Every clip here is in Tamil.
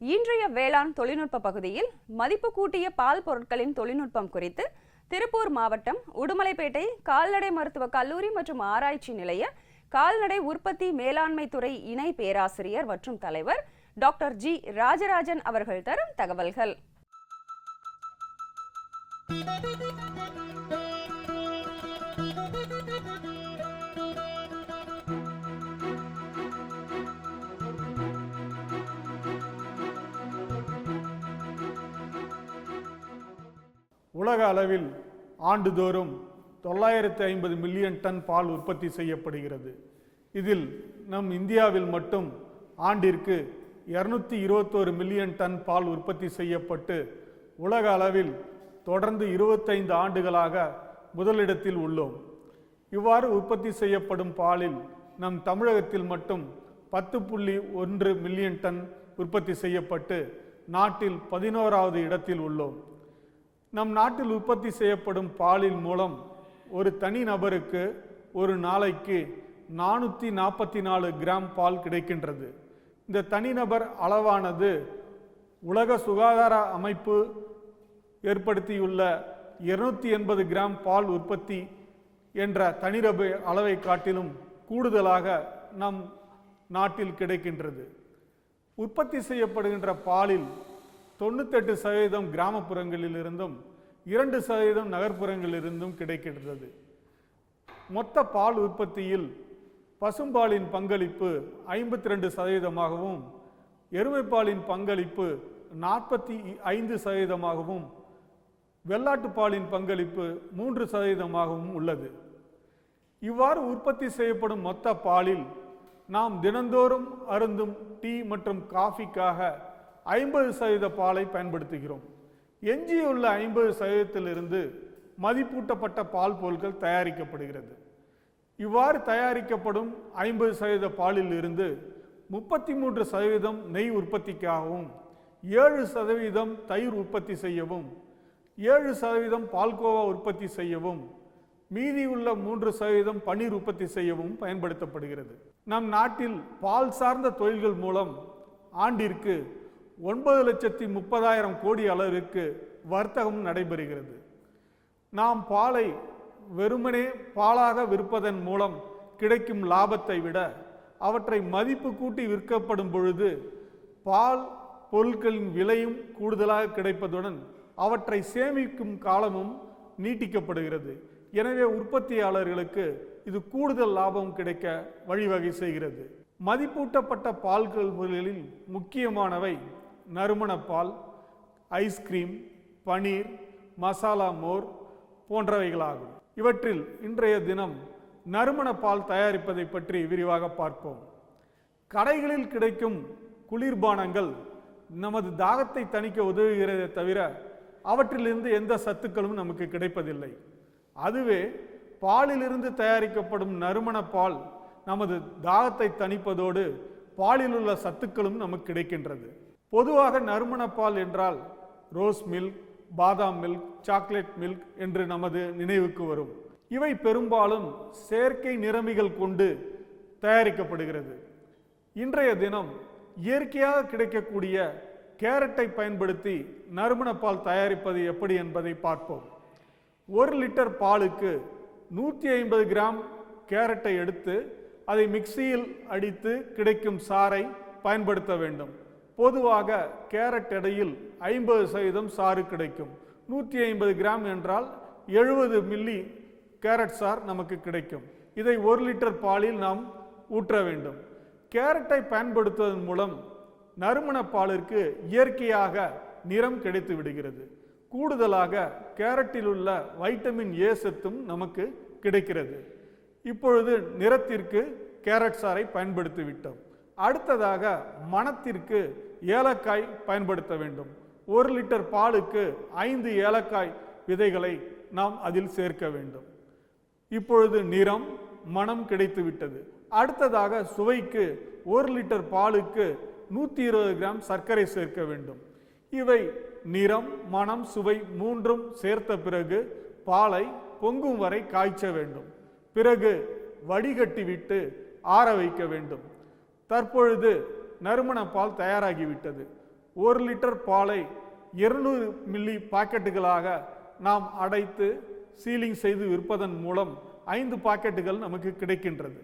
இன்றைய வேளாண் தொழில்நுட்ப பகுதியில் மதிப்பு கூட்டிய பால் பொருட்களின் தொழில்நுட்பம் குறித்து திருப்பூர் மாவட்டம் உடுமலைப்பேட்டை கால்நடை மருத்துவ கல்லூரி மற்றும் ஆராய்ச்சி நிலைய கால்நடை உற்பத்தி மேலாண்மை துறை இணை பேராசிரியர் மற்றும் தலைவர் டாக்டர் ஜி ராஜராஜன் அவர்கள் தரும் தகவல்கள். உலக அளவில் ஆண்டுதோறும் தொள்ளாயிரத்து ஐம்பது மில்லியன் டன் பால் உற்பத்தி செய்யப்படுகிறது. இதில் நம் இந்தியாவில் மட்டும் ஆண்டிற்கு இருநூத்தி இருபத்தோரு மில்லியன் டன் பால் உற்பத்தி செய்யப்பட்டு உலக அளவில் தொடர்ந்து இருபத்தைந்து ஆண்டுகளாக முதலிடத்தில் உள்ளோம். இவ்வாறு உற்பத்தி செய்யப்படும் பாலில் நம் தமிழகத்தில் மட்டும் பத்து புள்ளி ஒன்று மில்லியன் டன் உற்பத்தி செய்யப்பட்டு நாட்டில் பதினோராவது இடத்தில் உள்ளோம். நம் நாட்டில் உற்பத்தி செய்யப்படும் பாலின் மூலம் ஒரு தனி நபருக்கு ஒரு நாளைக்கு நானூற்றி நாற்பத்தி நாலு கிராம் பால் கிடைக்கின்றது. இந்த தனிநபர் அளவானது உலக சுகாதார அமைப்பு ஏற்படுத்தியுள்ள இருநூத்தி எண்பது கிராம் பால் உற்பத்தி என்ற தனிநபர் அளவை காட்டிலும் கூடுதலாக நம் நாட்டில் கிடைக்கின்றது. உற்பத்தி செய்யப்படுகின்ற பாலில் தொண்ணூத்தெட்டு சதவீதம் கிராமப்புறங்களிலிருந்தும் இரண்டு சதவீதம் நகர்ப்புறங்களிலிருந்தும் கிடைக்கின்றது. மொத்த பால் உற்பத்தியில் பசும்பாலின் பங்களிப்பு ஐம்பத்தி ரெண்டு சதவீதமாகவும் எருமைப்பாலின் பங்களிப்பு நாற்பத்தி ஐந்து சதவீதமாகவும் வெள்ளாட்டு பாலின் பங்களிப்பு மூன்று சதவீதமாகவும் உள்ளது. இவ்வாறு உற்பத்தி செய்யப்படும் மொத்த பாலில் நாம் தினந்தோறும் அருந்தும் டீ மற்றும் காஃபிக்காக ஐம்பது சதவீத பாலை பயன்படுத்துகிறோம். எஞ்சியுள்ள ஐம்பது சதவீதத்திலிருந்து மதிப்பூட்டப்பட்ட பால் பொருட்கள் தயாரிக்கப்படுகிறது. இவ்வாறு தயாரிக்கப்படும் ஐம்பது சதவீத பாலில் இருந்து முப்பத்தி மூன்று சதவீதம் நெய் உற்பத்திக்காகவும் ஏழு சதவீதம் தயிர் உற்பத்தி செய்யவும் ஏழு சதவீதம் பால்கோவா உற்பத்தி செய்யவும் மீதியுள்ள மூன்று சதவீதம் பன்னீர் உற்பத்தி செய்யவும் பயன்படுத்தப்படுகிறது. நம் நாட்டில் பால் சார்ந்த தொழில்கள் மூலம் ஆண்டிற்கு ஒன்பது லட்சத்தி முப்பதாயிரம் கோடி அளவிற்கு வர்த்தகம் நடைபெறுகிறது. நாம் பாலை வெறுமனே பாலாக விற்பதன் மூலம் கிடைக்கும் லாபத்தை விட அவற்றை மதிப்பு கூட்டி விற்கப்படும் பொழுது பால் பொருட்களின் விலையும் கூடுதலாக கிடைப்பதுடன் அவற்றை சேமிக்கும் காலமும் நீட்டிக்கப்படுகிறது. எனவே உற்பத்தியாளர்களுக்கு இது கூடுதல் லாபம் கிடைக்க வழிவகை செய்கிறது. மதிப்பூட்டப்பட்ட பால்களில் முக்கியமானவை நறுமணப்பால் ஐஸ்கிரீம் பனீர் மசாலா மோர் போன்றவைகளாகும். இவற்றில் இன்றைய தினம் நறுமண பால் தயாரிப்பதை பற்றி விரிவாக பார்ப்போம். கடைகளில் கிடைக்கும் குளிர்பானங்கள் நமது தாகத்தை தணிக்க உதவுகிறதே தவிர அவற்றிலிருந்து எந்த சத்துக்களும் நமக்கு கிடைப்பதில்லை. அதுவே பாலிலிருந்து தயாரிக்கப்படும் நறுமண பால் நமது தாகத்தை தணிப்பதோடு பாலில் உள்ள சத்துக்களும் நமக்கு கிடைக்கின்றது. பொதுவாக நறுமண பால் என்றால் ரோஸ் மில்க் பாதாம் மில்க் சாக்லேட் மில்க் என்று நமது நினைவுக்கு வரும். இவை பெரும்பாலும் செயற்கை நிறமிகள் கொண்டு தயாரிக்கப்படுகிறது. இன்றைய தினம் இயற்கையாக கிடைக்கக்கூடிய கேரட்டை பயன்படுத்தி நறுமண பால் தயாரிப்பது எப்படி என்பதை பார்ப்போம். ஒரு லிட்டர் பாலுக்கு நூற்றி ஐம்பது கிராம் கேரட்டை எடுத்து அதை மிக்சியில் அடித்து கிடைக்கும் சாறை பயன்படுத்த வேண்டும். பொதுவாக கேரட் எடையில் ஐம்பது சதவீதம் சாறு கிடைக்கும். நூற்றி ஐம்பது கிராம் என்றால் எழுபது மில்லி கேரட் சார் நமக்கு கிடைக்கும். இதை ஒரு லிட்டர் பாலில் நாம் ஊற்ற வேண்டும். கேரட்டை பயன்படுத்துவதன் மூலம் நறுமண பாலிற்கு இயற்கையாக நிறம் கிடைத்து விடுகிறது. கூடுதலாக கேரட்டில் உள்ள வைட்டமின் ஏ சத்தும் நமக்கு கிடைக்கிறது. இப்பொழுது நிறத்திற்கு கேரட் சாறை பயன்படுத்தி விட்டோம். அடுத்ததாக மணத்திற்கு ஏலக்காய் பயன்படுத்த வேண்டும். ஒரு லிட்டர் பாலுக்கு ஐந்து ஏலக்காய் விதைகளை நாம் அதில் சேர்க்க வேண்டும். இப்பொழுது நிறம் மனம் கிடைத்து விட்டது அடுத்ததாக சுவைக்கு ஒரு லிட்டர் பாலுக்கு நூற்றி இருபது கிராம் சர்க்கரை சேர்க்க வேண்டும். இவை நிறம் மனம் சுவை மூன்றும் சேர்த்த பிறகு பாலை பொங்கும் வரை காய்ச்ச வேண்டும். பிறகு வடிகட்டி விட்டு ஆற வைக்க வேண்டும். தற்பொழுது நறுமண பால் தயாராகிவிட்டது. ஒரு லிட்டர் பாலை இருநூறு மில்லி பாக்கெட்டுகளாக நாம் அடைத்து சீலிங் செய்து விற்பதன் மூலம் ஐந்து பாக்கெட்டுகள் நமக்கு கிடைக்கின்றது.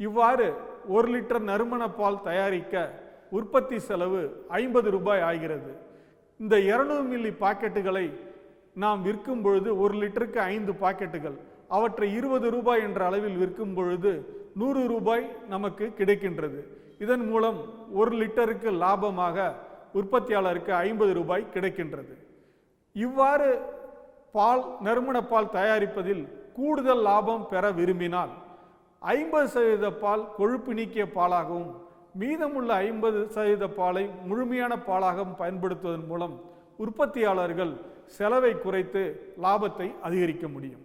இவ்வாறு ஒரு லிட்டர் நறுமண பால் தயாரிக்க உற்பத்தி செலவு ஐம்பது ரூபாய் ஆகிறது. இந்த 200 மில்லி பாக்கெட்டுகளை நாம் விற்கும் பொழுது ஒரு லிட்டருக்கு ஐந்து பாக்கெட்டுகள் அவற்றை இருபது ரூபாய் என்ற அளவில் விற்கும் பொழுது நூறு ரூபாய் நமக்கு கிடைக்கின்றது. இதன் மூலம் ஒரு லிட்டருக்கு லாபமாக உற்பத்தியாளருக்கு ஐம்பது ரூபாய் கிடைக்கின்றது. இவ்வாறு பால் நறுமண பால் தயாரிப்பதில் கூடுதல் லாபம் பெற விரும்பினால் ஐம்பது சதவீத பால் கொழுப்பு நீக்கிய பாலாகவும் மீதமுள்ள ஐம்பது சதவீத பாலை முழுமையான பாலாகவும் பயன்படுத்துவதன் மூலம் உற்பத்தியாளர்கள் செலவை குறைத்து லாபத்தை அதிகரிக்க முடியும்.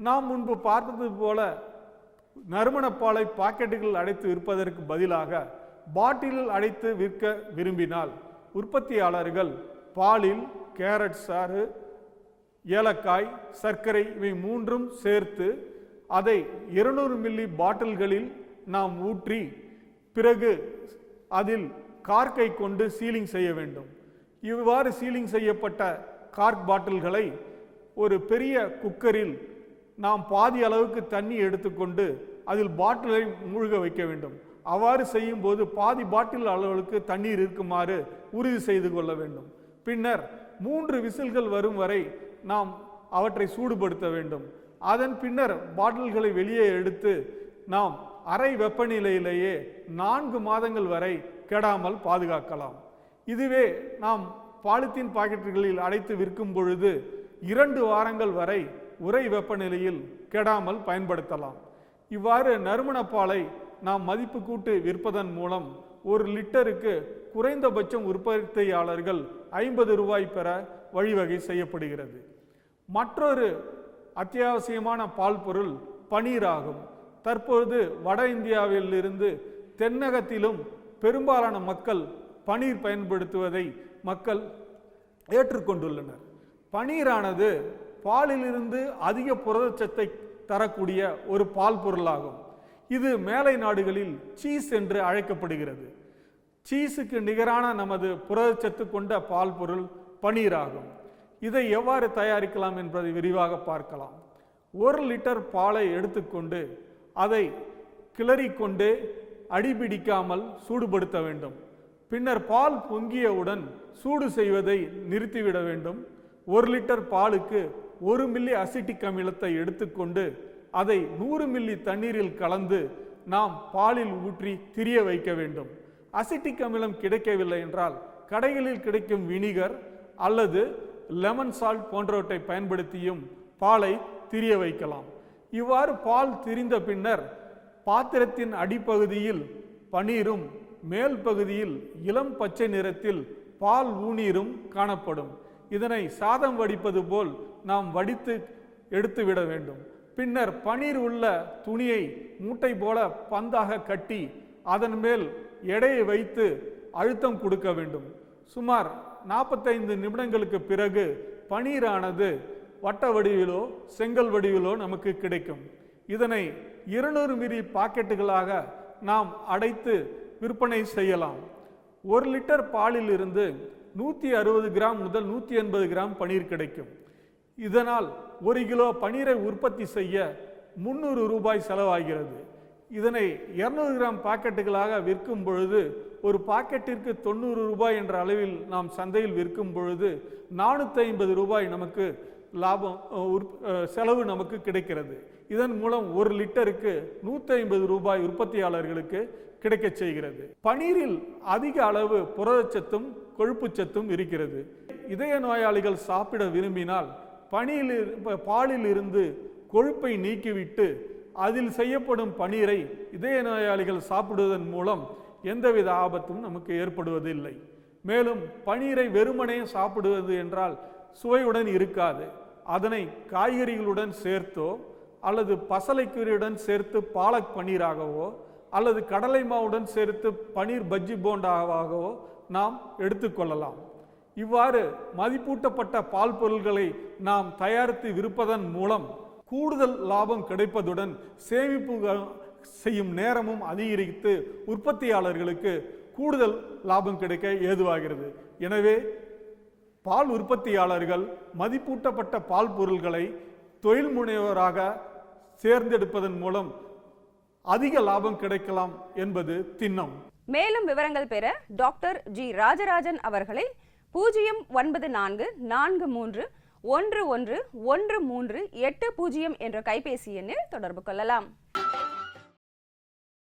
நாம் முன்பு பார்த்தது போல நறுமணப்பாலை பாக்கெட்டுகளில் அடைத்து விற்பதற்கு பதிலாக பாட்டிலில் அடைத்து விற்க விரும்பினால் உற்பத்தியாளர்கள் பாலில் கேரட் சாறு ஏலக்காய் சர்க்கரை இவை மூன்றும் சேர்த்து அதை 200 மில்லி பாட்டில்களில் நாம் ஊற்றி பிறகு அதில் கார்க்கை கொண்டு சீலிங் செய்ய வேண்டும். இவ்வாறு சீலிங் செய்யப்பட்ட கார்க் பாட்டில்களை ஒரு பெரிய குக்கரில் நாம் பாதி அளவுக்கு தண்ணி எடுத்துக்கொண்டு அதில் பாட்டிலை மூழ்க வைக்க வேண்டும். அவ்வாறு செய்யும்போது பாதி பாட்டில் அளவுக்கு தண்ணீர் இருக்குமாறு உறுதி செய்து கொள்ள வேண்டும். பின்னர் மூன்று விசில்கள் வரும் வரை நாம் அவற்றை சூடுபடுத்த வேண்டும். அதன் பின்னர் பாட்டில்களை வெளியே எடுத்து நாம் அறை வெப்பநிலையிலேயே நான்கு மாதங்கள் வரை கெடாமல் பாதுகாக்கலாம். இதுவே நாம் பாலித்தீன் பாக்கெட்டுகளில் அடைத்து விற்கும் பொழுது இரண்டு வாரங்கள் வரை உறை வெப்பநிலையில் கெடாமல் பயன்படுத்தலாம். இவ்வாறு நறுமணப்பாலை நாம் மதிப்பு கூட்டு விற்பதன் மூலம் ஒரு லிட்டருக்கு குறைந்தபட்சம் உற்பத்தியாளர்கள் ஐம்பது ரூபாய் பெற வழிவகை செய்யப்படுகிறது. மற்றொரு அத்தியாவசியமான பால் பொருள் பனீர் ஆகும். தற்பொழுது வட இந்தியாவிலிருந்து தென்னகத்திலும் பெரும்பாலான மக்கள் பனீர் பயன்படுத்துவதை மக்கள் ஏற்றுக்கொண்டுள்ளனர். பனீரானது பாலிலிருந்து அதிக புரதச்சத்தை தரக்கூடிய ஒரு பால் பொருளாகும். இது மேலை நாடுகளில் சீஸ் என்று அழைக்கப்படுகிறது. சீஸுக்கு நிகரான நமது புரதச்சத்து கொண்ட பால் பொருள் பனீர் ஆகும் இதை எவ்வாறு தயாரிக்கலாம் என்பதை விரிவாக பார்க்கலாம். ஒரு லிட்டர் பாலை எடுத்துக்கொண்டு அதை கிளறிக்கொண்டு அடிபிடிக்காமல் சூடுபடுத்த வேண்டும். பின்னர் பால் பொங்கியவுடன் சூடு செய்வதை நிறுத்திவிட வேண்டும். ஒரு லிட்டர் பாலுக்கு ஒரு மில்லி அசிட்டிக் அமிலத்தை எடுத்துக்கொண்டு அதை நூறு மில்லி தண்ணீரில் கலந்து நாம் பாலில் ஊற்றி திரிய வைக்க வேண்டும். அசிட்டிக் அமிலம் கிடைக்கவில்லை என்றால் கடைகளில் கிடைக்கும் வினிகர் அல்லது லெமன் சால்ட் போன்றவற்றை பயன்படுத்தியும் பாலை திரிய வைக்கலாம். இவ்வாறு பால் திரிந்த பின்னர் பாத்திரத்தின் அடிப்பகுதியில் பனீரும் மேல் பகுதியில் இளம் பச்சை நிறத்தில் பால் ஊநீரும் காணப்படும். இதனை சாதம் வடிப்பது போல் நாம் வடித்து எடுத்துவிட வேண்டும். பின்னர் பனீர் உள்ள துணியை மூட்டை போல பந்தாக கட்டி அதன் மேல் எடையை வைத்து அழுத்தம் கொடுக்க வேண்டும். சுமார் நாற்பத்தைந்து நிமிடங்களுக்கு பிறகு பனீரானது வட்ட வடிவிலோ செங்கல் வடிவிலோ நமக்கு கிடைக்கும். இதனை இருநூறு மிரி பாக்கெட்டுகளாக நாம் அடைத்து விற்பனை செய்யலாம். ஒரு லிட்டர் பாலில் இருந்து நூற்றி அறுபது கிராம் முதல் நூற்றி எண்பது கிராம் பனீர் கிடைக்கும். இதனால் ஒரு கிலோ பனீரை உற்பத்தி செய்ய முந்நூறு ரூபாய் செலவாகிறது. இதனை 200 கிராம் பாக்கெட்டுகளாக விற்கும் பொழுது ஒரு பாக்கெட்டிற்கு தொண்ணூறு ரூபாய் என்ற அளவில் நாம் சந்தையில் விற்கும் பொழுது நானூற்றி ஐம்பது ரூபாய் நமக்கு லாபம் உற்- செலவு நமக்கு கிடைக்கிறது. இதன் மூலம் ஒரு லிட்டருக்கு நூற்றி ஐம்பது ரூபாய் உற்பத்தியாளர்களுக்கு கிடைக்கச் செய்கிறது. பனீரில் அதிக அளவு புரதச்சத்தும் கொழுப்புச்சத்தும் இருக்கிறது. இதய நோயாளிகள் சாப்பிட விரும்பினால் பனியில் இரு- பாலில் இருந்து கொழுப்பை நீக்கிவிட்டு அதில் செய்யப்படும் பனீரை இதய நோயாளிகள் சாப்பிடுவதன் மூலம் எந்தவித ஆபத்தும் நமக்கு ஏற்படுவதில்லை. மேலும் பனீரை வெறுமனே சாப்பிடுவது என்றால் சுவையுடன் இருக்காது. அதனை காய்கறிகளுடன் சேர்த்தோ அல்லது பசலைக்கீரையுடன் சேர்த்து பாலக் பனீராகவோ அல்லது கடலை மாவுடன் சேர்த்து பனீர் பஜ்ஜி போண்டாகவோ நாம் எடுத்துக்கொள்ளலாம். இவ்வாறு மதிப்பூட்டப்பட்ட பால் பொருள்களை நாம் தயாரித்து விற்பதன் மூலம் கூடுதல் லாபம் கிடைப்பதுடன் சேமிப்பு செய்யும் நேரமும் அதிகரித்து உற்பத்தியாளர்களுக்கு கூடுதல் லாபம் கிடைக்க ஏதுவாகிறது. எனவே பால் உற்பத்தியாளர்கள் மதிப்பூட்டப்பட்ட பால் பொருள்களை தொழில் முனைவராக சேர்ந்தெடுப்பதன் மூலம் அதிக லாபம் கிடைக்கலாம் என்பது திண்ணம். மேலும் விவரங்கள் பெற டாக்டர் ஜி ராஜராஜன் அவர்களை பூஜ்ஜியம் ஒன்பது நான்கு நான்கு மூன்று ஒன்று ஒன்று ஒன்று மூன்று எட்டு பூஜ்ஜியம் என்ற கைபேசி எண்ணில் தொடர்பு கொள்ளலாம்.